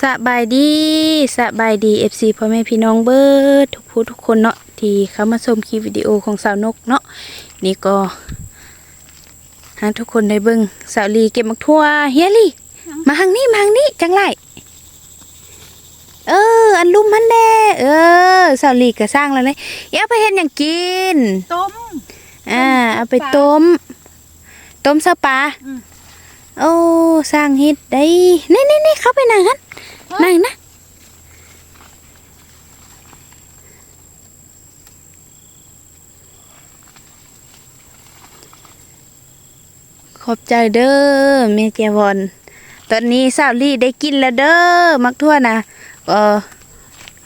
สบายดีสบายดี FC พ่อแม่พี่น้องเบิดทุกผู้ทุกคนเนาะที่เข้ามาชมคลิปวิดีโอของสาวนกเนาะนี่ก็หาทุกคนได้เบิ่งสาวลีเก็บมักทั่วเฮียลี่มาทางนี้มาทางนี้จังไรเออ อันลุ่มมันแน่เออสาวลีก็สร้างแล้วเลยเอาไปเฮ็ดหยังกินต้มอ่าเอาไปต้ม ต้มซะปลาอืมโอ้สร้างเฮ็ดได้นี่นี่นี่เข้าไปนั่งฮัน นั่งนะขอบใจเด้อแม่แจวอนตอนนี้สาวลี่ได้กินแล้วเด้อมักทั่วนะเออ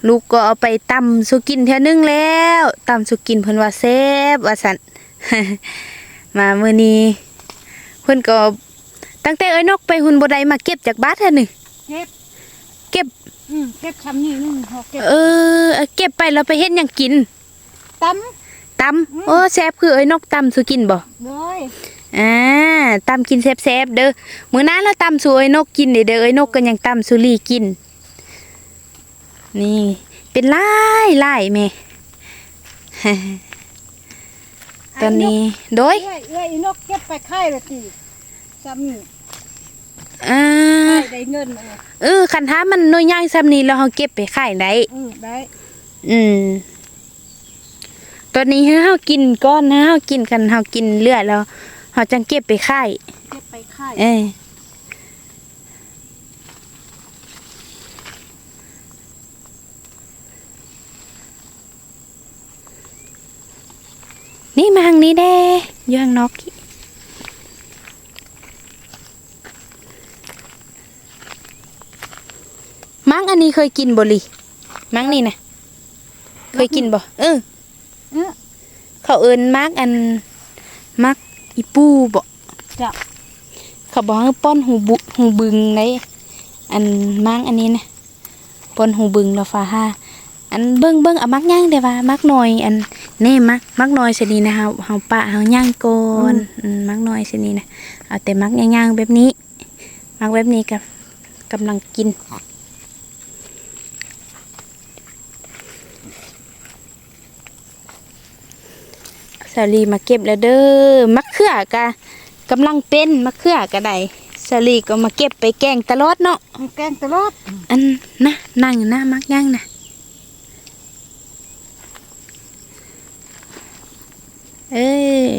ลูกก็เอาไปตำสุกินเท่านึงแล้วตำสุกินเพิ่นว่าแซ่บว่าสันมาเมื้อนี้เพิ่นก็ตั้งแต่เอ้ยนกไปหุ่นบ่ไดมาเก็บจากบ้านเท่านึงเก็บ เก็บอืมเก็บคำนี้นึงพอเก็บเออเอาเก็บไปแล้วไปเฮ็ดหยังกินตั้ตำโอ้แซ่บคือเอ้ยนกตำสุกินบ่เลยอ่าตำกินแซ่บๆเด้อมื้อนั้นเราตำสู่เอ้ยนกกินเด้อเด้อเอ้ยนกก็ยังตำสุลีกิน นี่ เป็นลายลายแม่ตอนนี้โดยเอ้ยเอ้ยอีนกเก็บไปค่ายละทีซ้ำนี่ อ่าค่ายได้เงินเออเออคันท้ามันน้อยใหญ่ซ้ำนี้แล้วเฮาเก็บไปขายได้อืมได้อืมตอนนี้เฮากินก้อนนะเฮากินกันเฮากินเลือดแล้วเฮาจังเก็บไปขายเก็บไปค่ายเอ้ยนี่มาทางนี้เด้อยู่ข้างนอก มังอันนี้เคยกินบ่ลิมังนี่นะเคยกินบ่เออเออเขาเอินมักอันมักอีปูบ่จ้ะเขาบอกให้ป้อนหูบุหูบึงในอันมังอันนี้นะป้อนหูบึงเราฟ้าห้าอันเบิ้งเบิ้งเอามักย่างเดี๋ยวว่ามักหน่อย อันแน่มักมักหน่อยสินี้นะเฮาเฮาปะเฮาย่างก่อนอืมมักหน่อยสินี้นะเอาแต่มักย่างๆแบบนี้ มักแบบนี้กับกำลังกินาลีมาเก็บแล้วเด้อมะเขือกะกำลังเป็นมะเขือกะไดสาลีก็มาเก็บไปแกงตลอดเนาะมันแกงตลอดอันนะนั่งอยู่หน้ามักย่างนะเอ้ย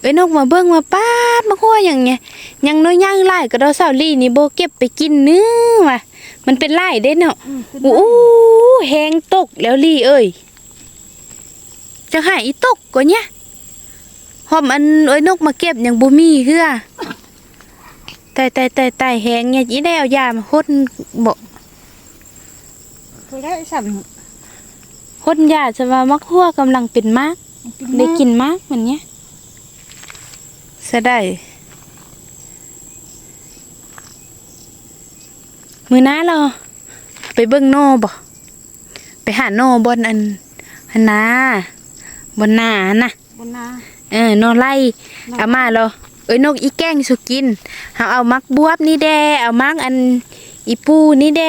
เอ้ยนกมาเบิ่งมาป้าดมาหัวอย่างเงี้ยยังน้อยย่างไล่ก็ดอสาลีนี่โบเก็บไปกินเนื้อว่ะมันเป็นไล่เด้เนาะอืมเป็นโอ้แหงตกแล้วลี่เอ้ย จะหายอีตกก็เนี่ยหอมอันเอ้ยนกมาเก็บอย่างบ่มีเฮือตายตายตายตายแหงเนี่ยอีได้เอายามาหดบ่คือได้สั่นหดยาจะว่ามักหัวกำลังเป็นมากได้กินมากมันเนี่ยซะได้ มือหน้าเราไปเบิ่งโนบ่ไปหาโนบนอันหันนา บนหนานะบนนาเออโนไล่เอามาเราเอ้ยนกอีแก้งสุกินเอาเอามักบวบนี่แดเอามักอันอีปูนี่แด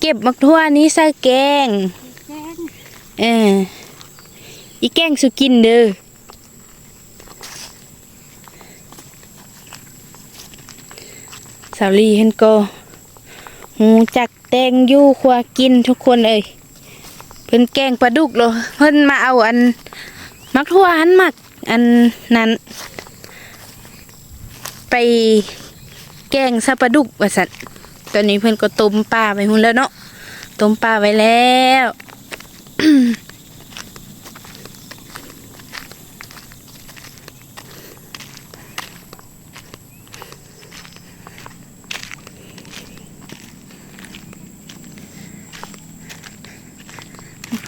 เก็บมักทั่วนี้ใส่แกงแกงเอออีแกงสุกินเด้อสาวลีเห็นก็หูจักแตงอยู่ครัวกินทุกคนเอ้ย เป็นแกงปลาดุกเหรอเพิ่นมาเอาอัน มักทั่วหันมักอันนั้น ไปแกงซาปลาดุกว่าสัตว์ตอนนี้เพิ่นก็ต้มปลาไปหุ่นแล้วเนาะต้มปลาไว้แล้ว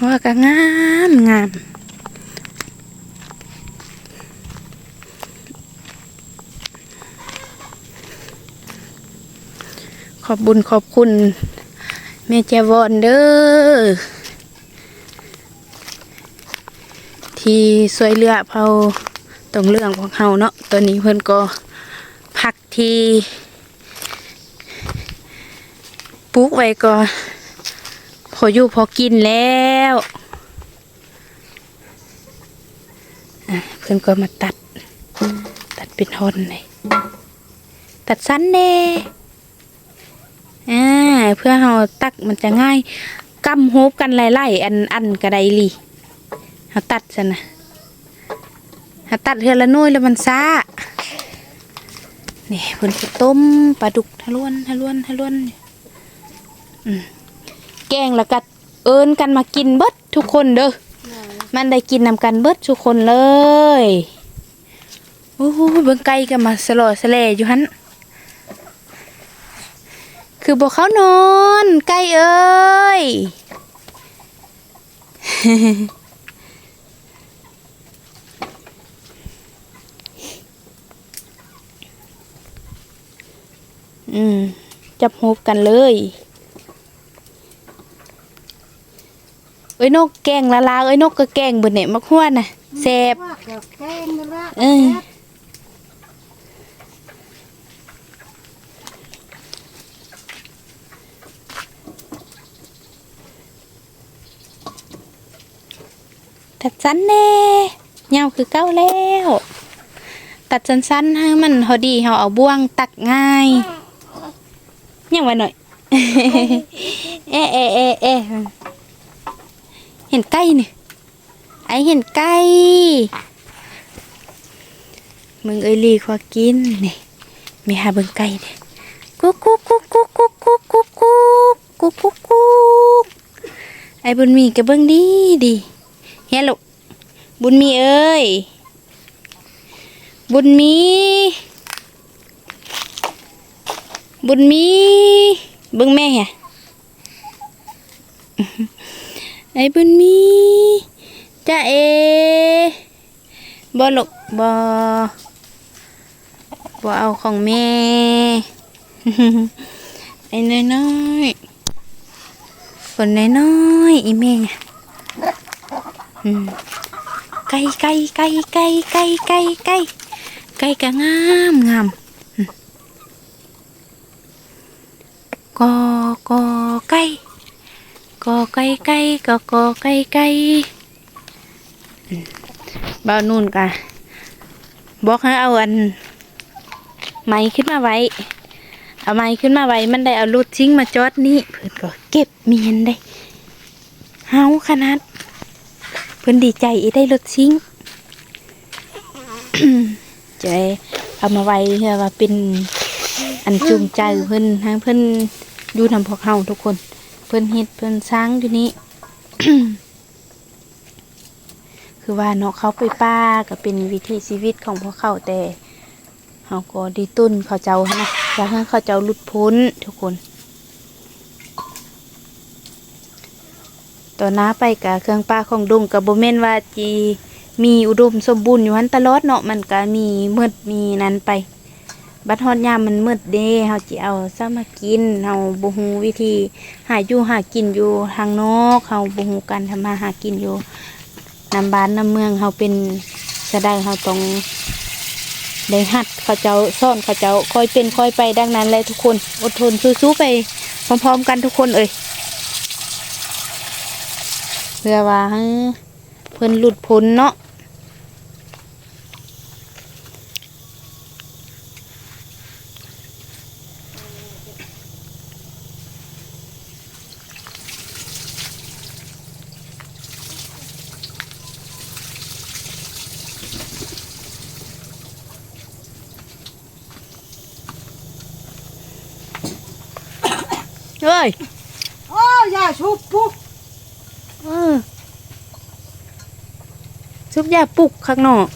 ว่าก็งามงามขอบบุญขอบคุณแม่แจวอนเด้อที่สวยเรือเผาตรงเรื่องของเฮาเนาะตอนนี้เพิ่นก็พักที่ปลูกไว้ก่อน พออยู่พอกินแล้วเพื่อนก็มาตัด ตัดเป็นท่อนเลยตัดสั้นแน่อ่าเพื่อเราตักมันจะง่ายกำฮบกันไล่ๆอันอันกระไดลีเขาตัดซะนะเขาตัดเทือละน้อยแล้วมันซ่านี่เพิ่นต้มปลาดุกทะลวนทะลวนทะลวนอืม แกงแล้วก็เอิญกันมากินเบิดทุกคนเด้อมันได้กินนำกันเบิดทุกคนเลยโอ้โหเบิ่งไก่ก็มาสลอสแลอยู่หันคือบอกเขานอนไก่เอ้ยอืมจับหูบกันเลย เอ้ยนกแกงละลาเอ้ยนกก็แกงเบนเนี่ยมักฮวดน่ะแซ่บว่ากับแกงนั่นละเออตัดสั้นแน่ยาวคือเก้าแล้ว ตัดสั้นๆให้มันพอดีเราเอาบ่วงตักง่ายยังไว้หน่อย เอะเอะเอะเอะเห็นไก่นี่ไอเห็นไก่มึงเอ้ยลีขวากินนี่มีหาเบิ่งไก่เด้กุ๊กกุ๊กกุ๊กกุ๊กกุ๊กกุ๊กกุ๊กกุ๊กกุ๊กกุ๊กกุ๊กไอบุญมีก็เบิ่งดีดีเฮ้ยลูกบุญมีเอ้ยบุญมี บุญมีเบิ่งแม่เฮะ ไอ้บุญมีจ้าเอบ่ลูกบ่บ่เอาของแม่ ไอ้น้อยๆฝนน้อยๆอีแม่อืมไก่ไก่ไก่ไก่ไก่ไก่ไก่ไก่ก็งามงามอืมกอกอไก่ กอไก่ไก่กอกอไก่ไก่บ่าวนู่นกะบอกให้เอาอัน ไม้ขึ้นมาไว้ เอาไม้ขึ้นมาไว้ มันได้เอารถทิ้งมาจอดนี่เพื่อนก็เก็บเมียนได้เฮาขนาดเพื่อนดีใจอีได้รถทิ้งใจเอามาไว้เพื่อว่าเป็นอันจูงใจเพื่อนทางเพื่อนอยู่ทำพวกเฮาทุกคน เพื่อนเฮ็ดเพื่อนสร้างอยู่นี่คือว่าเนาะเขาไปป้าก็เป็นวิถีชีวิตของพวกเขาแต่เขาก็ดีตุ้นเขาเจ้านะอยากให้เขาเจ้าหลุดพ้นทุกคนต่อหน้าไปกับเครื่องปลาของดงกับโบเมนว่าจีมีอุดมสมบูรณ์อยู่หันตลอดเนาะมันก็มีมืดมีนั้นไป บัดฮอดยามมันมืดเด้เฮาจิเอาซะมากินเฮาบ่ฮู้วิธี หาอยู่หากินอยู่ทางนอกเฮาบ่ฮู้การทำมาหากินอยู่นํบ้านนํเมืองเฮาเป็นสะได้เฮาต้องได้หัดเขาเจ้าซ่อนเขาเจ้าค่อยเป็นค่อยไปดังนั้นเลยทุกคนอดทนสู้ๆไปพร้อมๆกันทุกคนเอ่ยเพื่อว่าเพิ่นหลุดพ้นเนาะ เอ้ยโอ้ยาชุบปุ๊บเออซุปยาปลุกข้างนอก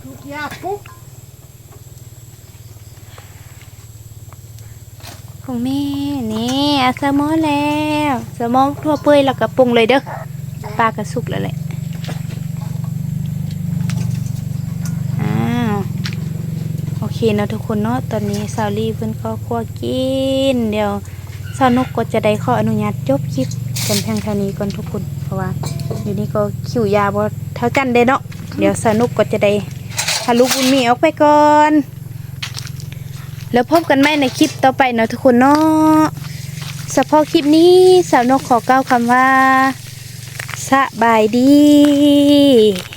ชุบยาปุ๊บของแม่นี่เอาสมอแล้วสมอทั่วเปื่อยแล้วก็ปรุงเลยเด้อปลากระสุกแล้วแหละอ้าวโอเคเนาะทุกคนเนาะตอนนี้สาวลีเพิ่นก็คั่วกิน เดี๋ยว สาวนกก็จะได้ขออนุญาตจบคลิปกันเพียงเท่านี้ก่อนทุกคนเพราะว่าอยู่นี่ก็คิวยาบ่เท่ากันเด้เนาะเดี๋ยวสาวนกก็จะได้พาลูกบุญมีออกไปก่อน แล้วพบกันใหม่ในคลิปต่อไปเนาะทุกคนเนาะเฉพาะคลิปนี้สาวนกขอเก้าคำว่าสบายดี